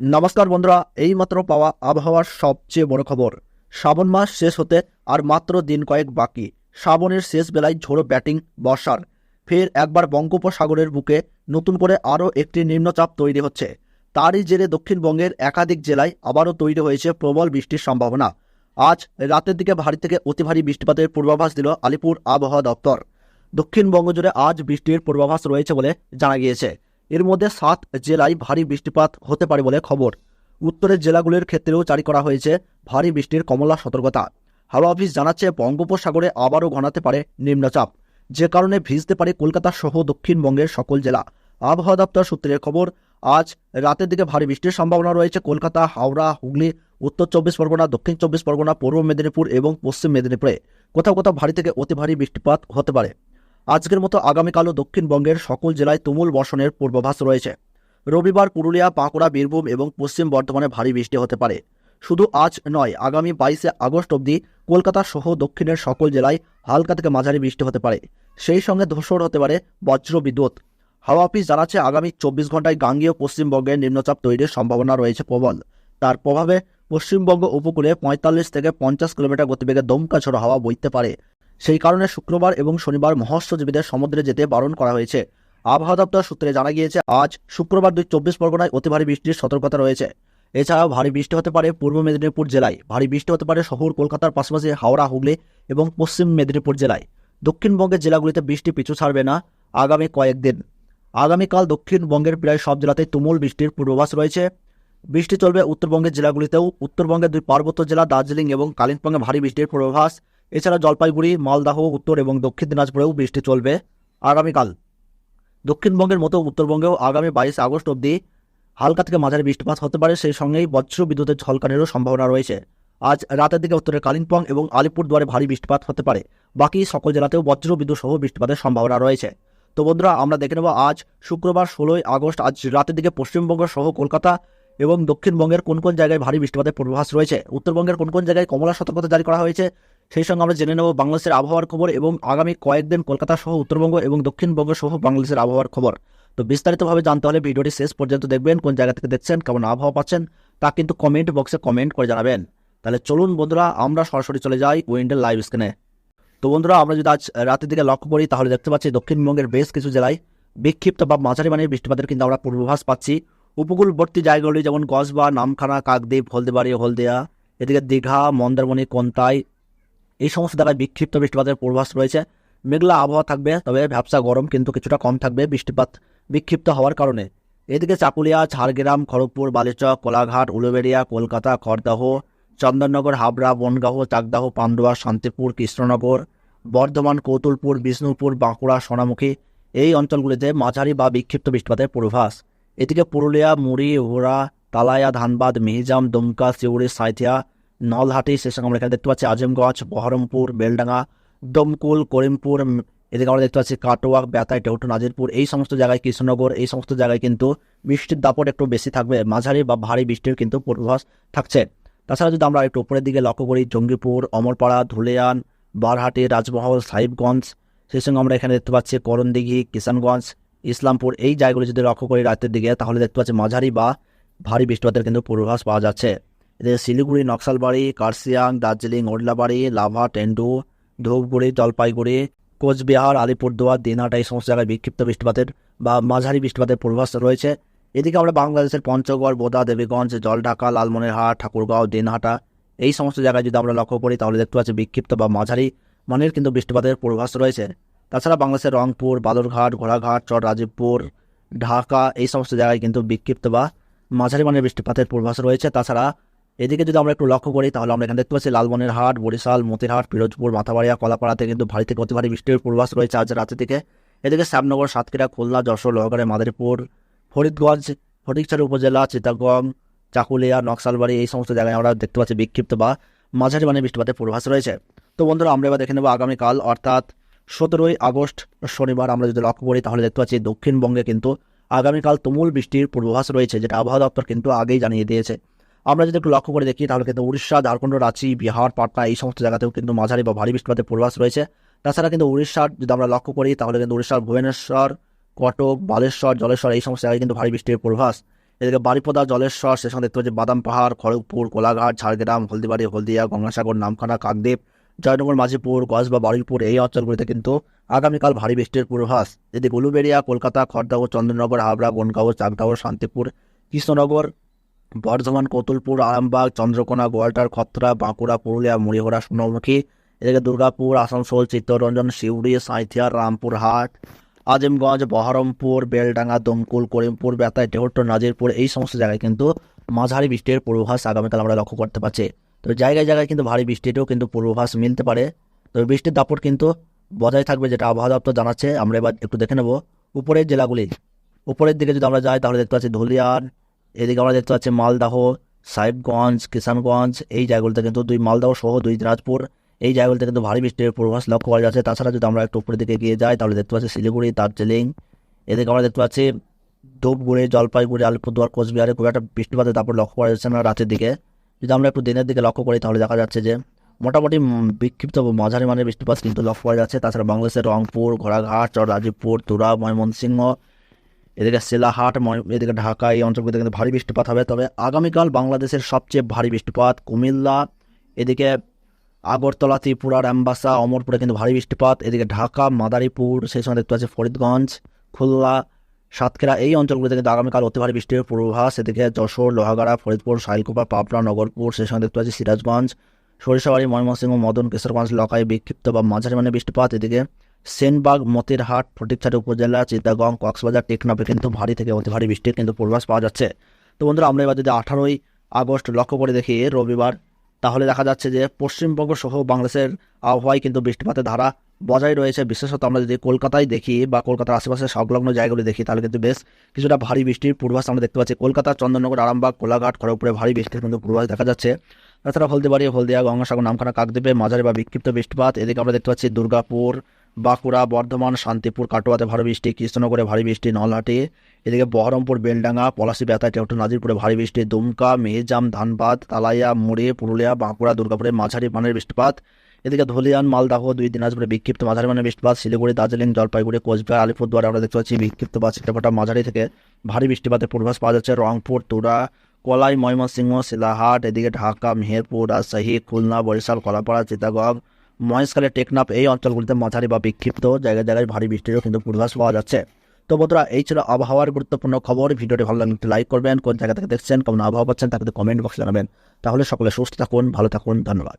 নমস্কার বন্ধুরা, এইমাত্র পাওয়া আবহাওয়ার সবচেয়ে বড় খবর। শ্রাবণ মাস শেষ হতে আর মাত্র দিন কয়েক বাকি। শ্রাবণের শেষ বেলায় ঝোড়ো ব্যাটিং, বর্ষার। ফের একবার বঙ্গোপসাগরের বুকে নতুন করে আরও একটি নিম্নচাপ তৈরি হচ্ছে। তারই জেরে দক্ষিণবঙ্গের একাধিক জেলায় আবারও তৈরি হয়েছে প্রবল বৃষ্টির সম্ভাবনা। আজ রাতের দিকে ভারী থেকে অতি ভারী বৃষ্টিপাতের পূর্বাভাস দিল আলিপুর আবহাওয়া দপ্তর। দক্ষিণবঙ্গ জুড়ে আজ বৃষ্টির পূর্বাভাস রয়েছে বলে জানা গিয়েছে। এর মধ্যে সাত জেলায় ভারী বৃষ্টিপাত হতে পারে বলে খবর। উত্তরের জেলাগুলির ক্ষেত্রেও জারি করা হয়েছে ভারী বৃষ্টির কমলা সতর্কতা। হাওয়া অফিস জানাচ্ছে বঙ্গোপসাগরে আবারও ঘনাতে পারে নিম্নচাপ, যে কারণে ভিজতে পারে কলকাতা সহ দক্ষিণবঙ্গের সকল জেলা। আবহাওয়া দপ্তর সূত্রের খবর, আজ রাতের দিকে ভারী বৃষ্টির সম্ভাবনা রয়েছে কলকাতা, হাওড়া, হুগলি, উত্তর চব্বিশ পরগনা, দক্ষিণ চব্বিশ পরগনা, পূর্ব মেদিনীপুর এবং পশ্চিম মেদিনীপুরে। কোথাও কোথাও ভারী থেকে অতি ভারী বৃষ্টিপাত হতে পারে। আজকের মতো আগামীকালও দক্ষিণবঙ্গের সকল জেলায় তুমুল বর্ষণের পূর্বাভাস রয়েছে। রবিবার পুরুলিয়া পাঁকুড়া বীরভূম এবং পশ্চিম বর্ধমানে ভারী বৃষ্টি হতে পারে। শুধু আজ নয়, আগামী বাইশে আগস্ট অবধি কলকাতা সহ দক্ষিণের সকল জেলায় হালকা থেকে মাঝারি বৃষ্টি হতে পারে। সেই সঙ্গে ধূসর হতে পারে বজ্র বিদ্যুৎ। হাওয়া অফিস জানাচ্ছে আগামী চব্বিশ ঘন্টায় গাঙ্গীয় পশ্চিমবঙ্গে নিম্নচাপ তৈরির সম্ভাবনা রয়েছে প্রবল। তার প্রভাবে পশ্চিমবঙ্গ উপকূলে পঁয়তাল্লিশ থেকে পঞ্চাশ কিলোমিটার গতিবেগে দমকা ঝোড়ো হাওয়া বইতে পারে। সেই কারণে শুক্রবার এবং শনিবার মৎস্যজীবীদের সমুদ্রে যেতে বারণ করা হয়েছে। আবহাওয়া দপ্তর সূত্রে জানা গিয়েছে, আজ শুক্রবার দুই চব্বিশ পরগনায় অতি ভারী বৃষ্টির সতর্কতা রয়েছে। এছাড়াও ভারী বৃষ্টি হতে পারে পূর্ব মেদিনীপুর জেলায়। ভারী বৃষ্টি হতে পারে শহর কলকাতার পাশাপাশি হাওড়া, হুগলি এবং পশ্চিম মেদিনীপুর জেলায়। দক্ষিণবঙ্গের জেলাগুলিতে বৃষ্টি পিছু ছাড়বে না আগামী কয়েকদিন। আগামীকাল দক্ষিণবঙ্গের প্রায় সব জেলাতেই তুমুল বৃষ্টির পূর্বাভাস রয়েছে। বৃষ্টি চলবে উত্তরবঙ্গের জেলাগুলিতেও। উত্তরবঙ্গের দুই পার্বত্য জেলা দার্জিলিং এবং কালিম্পংয়ে ভারী বৃষ্টির পূর্বাভাস। এছাড়া জলপাইগুড়ি, মালদাহ, উত্তর এবং দক্ষিণ দিনাজপুরেও বৃষ্টি চলবে আগামীকাল। দক্ষিণবঙ্গের মতো উত্তরবঙ্গেও আগামী বাইশ আগস্ট অবধি হালকা থেকে মাঝারি বৃষ্টিপাত হতে পারে, সেই সঙ্গেই বজ্র বিদ্যুতের ঝলকানেরও সম্ভাবনা রয়েছে। আজ রাতের দিকে উত্তরের কালিম্পং এবং আলিপুরদুয়ারে ভারী বৃষ্টিপাত হতে পারে। বাকি সকল জেলাতেও বজ্র বিদ্যুৎ সহ বৃষ্টিপাতের সম্ভাবনা রয়েছে। তো বন্ধুরা, আমরা দেখে নেব আজ শুক্রবার ষোলোই আগস্ট, আজ রাতের দিকে পশ্চিমবঙ্গ সহ কলকাতা এবং দক্ষিণবঙ্গের কোন কোন জায়গায় ভারী বৃষ্টিপাতের পূর্বাভাস রয়েছে? উত্তরবঙ্গের কোন কোন জায়গায় কমলা সতর্কতা জারি করা হয়েছে? সেই সঙ্গে আমরা জেনে নেব বাংলাদেশের আবহাওয়ার খবর এবং আগামী কয়েকদিন কলকাতা সহ উত্তরবঙ্গ এবং দক্ষিণবঙ্গ সহ বাংলাদেশের আবহাওয়ার খবর। তো বিস্তারিতভাবে জানতে হলে ভিডিওটি শেষ পর্যন্ত দেখবেন, কোন জায়গা থেকে দেখছেন, কেমন আবহাওয়া পাচ্ছেন, তা কিন্তু কমেন্ট বক্সে কমেন্ট করে জানাবেন। তাহলে চলুন বন্ধুরা, আমরা সরাসরি চলে যাই উইন্ডের লাইভ স্ক্রিনে। তো বন্ধুরা, আমরা যদি আজ রাতের দিকে লক্ষ্য করি, তাহলে দেখতে পাচ্ছি দক্ষিণবঙ্গের বেশ কিছু জেলায় বিক্ষিপ্ত বা মাঝারি মানের বৃষ্টিপাতের কিন্তু আমরা পূর্বাভাস পাচ্ছি। উপকূলবর্তী জায়গাগুলি যেমন কসবা নামখানা, কাকদ্বীপ, হলদেবাড়ি, হলদিয়া, এদিকে দীঘা, মন্দারমণি, কোন্তাই এই সমস্ত জায়গায় বিক্ষিপ্ত বৃষ্টিপাতের পূর্বাভাস রয়েছে। মেঘলা আবহাওয়া থাকবে, তবে ব্যবসা গরম কিন্তু কিছুটা কম থাকবে বৃষ্টিপাত বিক্ষিপ্ত হওয়ার কারণে। এদিকে চাকুলিয়া, ঝাড়গ্রাম, খড়গপুর, বালিচক, কোলাঘাট, উলুবেড়িয়া, কলকাতা, খড়দাহ, চন্দননগর, হাবড়া, বনগাঁও, চাকদাহ, পান্ডুয়া, শান্তিপুর, কৃষ্ণনগর, বর্ধমান, কৌতুলপুর, বিষ্ণুপুর, বাঁকুড়া, সোনামুখী এই অঞ্চলগুলিতে মাঝারি বা বিক্ষিপ্ত বৃষ্টিপাতের পূর্বাভাস। এদিকে পুরুলিয়া, মুড়ি হোরা তালায়া, ধানবাদ, মিহিজাম, দুমকা, সিউড়ি সাঁথিয়া নলহাটি সে সঙ্গে আমরা এখানে দেখতে পাচ্ছি আজিমগঞ্জ, বহরমপুর, বেলডাঙ্গা, দমকুল, করিমপুর, এদিকে আমরা দেখতে পাচ্ছি কাটোয়া, বেতাই, টেউটু, নাজিরপুর। এই সমস্ত জায়গায় কৃষ্ণনগর, এই সমস্ত জায়গায় কিন্তু বৃষ্টির দাপট একটু বেশি থাকবে। মাঝারি বা ভারী বৃষ্টির কিন্তু পূর্বাভাস থাকছে। তাছাড়া যদি আমরা একটু উপরের দিকে লক্ষ্য করি, জঙ্গিপুর, অমরপাড়া, ধুলিয়ান, বারহাটি, রাজমহল, সাহিবগঞ্জ, সেই সঙ্গে আমরা এখানে দেখতে পাচ্ছি করণদিঘি, কিষানগঞ্জ, ইসলামপুর। এই জায়গাগুলো যদি লক্ষ্য করি রাতের দিকে, তাহলে দেখতে পাচ্ছি মাঝারি বা ভারী বৃষ্টিপাতের কিন্তু পূর্বাভাস পাওয়া যাচ্ছে। এদিকে শিলিগুড়ি, নকশালবাড়ি কার্সিয়াং দার্জিলিং, ওডলাবাড়ি, লাভা, টেন্ডু ধূপগুড়ি জলপাইগুড়ি, কোচবিহার, আলিপুরদুয়ার দিনহাটা এই সমস্ত জায়গায় বিক্ষিপ্ত বৃষ্টিপাতের বা মাঝারি বৃষ্টিপাতের পূর্বাভাস রয়েছে। এদিকে আমরা বাংলাদেশের পঞ্চগড়, বোদা, দেবীগঞ্জ, জলঢাকা, লালমনিরহাট, ঠাকুরগাঁও দিনহাটা এই সমস্ত জায়গায় যদি আমরা লক্ষ্য করি, তাহলে দেখতে পাচ্ছি বিক্ষিপ্ত বা মাঝারি মানের কিন্তু বৃষ্টিপাতের পূর্বাভাস রয়েছে। তাছাড়া বাংলাদেশের রংপুর, বালুরঘাট, ঘোড়াঘাট চর রাজীবপুর ঢাকা, এই সমস্ত জায়গায় কিন্তু বিক্ষিপ্ত বা মাঝারি মানের বৃষ্টিপাতের পূর্বাভাস রয়েছে। তাছাড়া এদিকে যদি আমরা একটু লক্ষ্য করি, তাহলে আমরা এখানে দেখতে পাচ্ছি লালবনের হাট, বরিশাল, মতিরহাট, পিরোজপুর, মাথাবাড়িয়া, কলাপাড়াতে কিন্তু ভারী থেকে অতি ভারী বৃষ্টির পূর্বাভাস রয়েছে আজ রাতে থেকে এদিকে শ্যামনগর, সাতক্ষীরা, খুলনা, যশোর, লোহাগাড়ে, মাদারীপুর, ফরিদগঞ্জ, ফটিকছড়ি উপজেলা, চিটাগং, চাকুলিয়া, নকশালবাড়ি, এই সমস্ত জায়গায় আমরা দেখতে পাচ্ছি বিক্ষিপ্ত বা মাঝারি মানে বৃষ্টিপাতের পূর্বাস রয়েছে। তো বন্ধুরা, আমরা এবার দেখে নেব আগামীকাল, অর্থাৎ সতেরোই আগস্ট, শনিবার আমরা যদি লক্ষ্য করি, তাহলে দেখতে পাচ্ছি দক্ষিণবঙ্গে কিন্তু আগামীকাল তুমুল বৃষ্টির পূর্বাভাস রয়েছে, যেটা আবহাওয়া দপ্তর কিন্তু আগেই জানিয়ে দিয়েছে। আমরা যদি একটু লক্ষ্য করে দেখি, তাহলে কিন্তু উড়িষ্যা, ঝাড়খণ্ড, রাঁচি, বিহার, পাটনা এই সমস্ত জায়গাতেও কিন্তু মাঝারি বা ভারী বৃষ্টিপাতের পূর্বাভাস রয়েছে। তাছাড়া কিন্তু উড়িষ্যার যদি আমরা লক্ষ্য করি, তাহলে কিন্তু উড়িষ্যার ভুবনেশ্বর, কটক, বালেশ্বর, জলেশ্বর এই সমস্ত জায়গায় কিন্তু ভারী বৃষ্টির পূর্বাভাস। এদিকে বারিপদা, জলেশ্বর সে সঙ্গে দেখতে পাচ্ছি বাদাম পাহাড়, খড়গপুর, কোলাঘাট, ঝাড়গ্রাম, হলদিবাড়ি, হলদিয়া, গঙ্গাসাগর, নামখানা, কাকদ্বীপ, জয়নগর, মাঝিপুর কসবা বারুইপুর এই অঞ্চলগুলিতে কিন্তু আগামীকাল ভারী বৃষ্টির পূর্বাভাস। এদিকে উলুবেড়িয়া, কলকাতা খড়দাও চন্দ্রনগর, হাবড়া, বনগাঁও চাকদাও শান্তিপুর, কৃষ্ণনগর বর্ধমান, কতুলপুর, আরামবাগ, চন্দ্রকোনা, গোয়ালটার, খত্রা, বাঁকুড়া, পুরুলিয়া মুড়িহোড়া সোনামুখী, এদিকে দুর্গাপুর, আসানসোল, চিত্তরঞ্জন শিউড়ি সাঁইথিয়া, রামপুরহাট, আজিমগঞ্জ, বহরমপুর, বেলডাঙ্গা, দমকুল, করিমপুর বেতায় টেহট্ট, নাজিরপুর, এই সমস্ত জায়গায় কিন্তু মাঝারি বৃষ্টির পূর্বাভাস আগামীকাল আমরা লক্ষ্য করতে পারছি। তো জায়গায় জায়গায় কিন্তু ভারী বৃষ্টিতেও কিন্তু পূর্বাভাস মিলতে পারে। তো বৃষ্টির দাপট কিন্তু বজায় থাকবে যেটা আবহাওয়া দপ্তর জানাচ্ছে। আমরা এবার একটু দেখে নেব উপরের জেলাগুলি। উপরের দিকে যদি আমরা যাই তাহলে দেখতে পাচ্ছি ধুলিয়ান এদিকে আমরা দেখতে পাচ্ছি মালদাহ, সাহেবগঞ্জ, কিষানগঞ্জ, এই জায়গাগুলোতে কিন্তু দুই মালদাহ সহ দুই দিনাজপুর, এই জায়গাগুলোতে কিন্তু ভারী বৃষ্টির পূর্বাভাস লক্ষ্য করা যাচ্ছে। তাছাড়া যদি আমরা একটু উপরের দিকে গিয়ে যাই, তাহলে দেখতে পাচ্ছি শিলিগুড়ি, দার্জিলিং, এদিকে আমরা দেখতে পাচ্ছি ধূপগুড়ি, জলপাইগুড়ি, আলিপুরদুয়ার, কোচবিহারে খুব একটা বৃষ্টিপাতের তারপর লক্ষ্য করা যাচ্ছে না রাতের দিকে। যদি আমরা একটু দিনের দিকে লক্ষ্য করি, তাহলে দেখা যাচ্ছে যে মোটামুটি বিক্ষিপ্ত মাঝারি মানের বৃষ্টিপাত কিন্তু লক্ষ্য করা যাচ্ছে। তাছাড়া বাংলাদেশের রংপুর, ঘোড়াঘাট, চর, রাজীবপুর, তুরা, ময়মনসিংহ এদিকে শিলাহাট ময়- এদিকে ঢাকা, এই অঞ্চলগুলিতে কিন্তু ভারী বৃষ্টিপাত হবে। তবে আগামীকাল বাংলাদেশের সবচেয়ে ভারী বৃষ্টিপাত কুমিল্লা, এদিকে আগরতলা ত্রিপুরা রামবাসা অমরপুরে কিন্তু ভারী বৃষ্টিপাত। এদিকে ঢাকা, মাদারীপুর, সেই সময় দেখতে পাচ্ছি ফরিদগঞ্জ, খুলনা, সাতক্ষীরা, এই অঞ্চলগুলিতে কিন্তু আগামীকাল অতি ভারী বৃষ্টির পূর্বাভাস। এদিকে যশোর, লোহাগাড়া, ফরিদপুর সাইলকুপা পাবনা, নগরপুর, সেই সময় দেখতে পাচ্ছি সিরাজগঞ্জ, সরিষাবাড়ি, ময়মনসিংহ মদন কিশোরগঞ্জ লকাই, বিক্ষিপ্ত বা মাঝারি মানে বৃষ্টিপাত। এদিকে সেনবাগ, মতিরহাট, ফটিকছড়ি উপজেলা চিত্তাগং কক্সবাজার, টেকনাফে কিন্তু ভারী থেকে অতি ভারী বৃষ্টির কিন্তু পূর্বাভাস পাওয়া যাচ্ছে। তো বন্ধুরা, আমরা এবার যদি আঠারোই আগস্ট লক্ষ্য করে দেখি রবিবার, তাহলে দেখা যাচ্ছে যে পশ্চিমবঙ্গ সহ বাংলাদেশের আবহাওয়ায় কিন্তু বৃষ্টিপাতের ধারা বজায় রয়েছে। বিশেষত আমরা যদি কলকাতায় দেখি বা কলকাতার আশেপাশে সংলগ্ন জায়গাগুলি দেখি, তাহলে কিন্তু বেশ কিছুটা ভারী বৃষ্টির পূর্বাভাস আমরা দেখতে পাচ্ছি। কলকাতা, চন্দননগর, আরামবাগ, কোলাঘাট, খড়গপুরে ভারী বৃষ্টির কিন্তু পূর্বাভাস দেখা যাচ্ছে। তাছাড়া হলদিবাড়ি, হলদিয়া, গঙ্গাসাগর, নামখানা, কাকদ্বীপে মাঝারি বা বিক্ষিপ্ত বৃষ্টিপাত। এদিকে আমরা দেখতে পাচ্ছি দুর্গাপুর বাঁকুড়া, বর্ধমান, শান্তিপুর, কাটোয়াতে ভারী বৃষ্টি, কৃষ্ণনগরে ভারী বৃষ্টি, নলহাটি, এদিকে বহরমপুর, বেলডাঙ্গা, পলাশি বেতা টেউটু নাজিরপুরে ভারী বৃষ্টি, দুমকা, মেহেজাম, ধানবাদ, তালাইয়া, মুড়ি, পুরুলিয়া, বাঁকুড়া, দুর্গাপুরে মাঝারি মানের বৃষ্টিপাত। এদিকে ধুলিয়ান, মালদাহ, দুই দিনাজপুরে বিক্ষিপ্ত মাঝারি মানের বৃষ্টিপাত। শিলিগুড়ি, দার্জিলিং, জলপাইগুড়ি, কোচবিহার, আলিপুরদুয়ারে আমরা দেখতে পাচ্ছি বিক্ষিপ্ত বা ছিটেফোঁটা মাঝারি থেকে ভারী বৃষ্টিপাতের পূর্বাভাস পাওয়া যাচ্ছে। রংপুর, তুরা, কলাই, ময়মনসিংহ, শিলাহাট, এদিকে ঢাকা, মেহেরপুর, রাজশাহী, খুলনা, বরিশাল, কলাপাড়া, চিতাগং মহেশখালী টেকনাফ এই অঞ্চলগুলিতে মাঝারি বা বিক্ষিপ্ত জায়গায় জায়গায় ভারী বৃষ্টিরও কিন্তু পূর্বাভাস পাওয়া যাচ্ছে। তো বন্ধুরা, এই ছিল আবহাওয়ার গুরুত্বপূর্ণ খবর। ভিডিওটি ভালো লাগলে লাইক করবেন, কোন জায়গা থেকে দেখছেন, কেমন আবহাওয়া পাচ্ছেন তাকে কমেন্ট বক্সে জানাবেন। তাহলে সকলে সুস্থ থাকুন, ভালো থাকুন, ধন্যবাদ।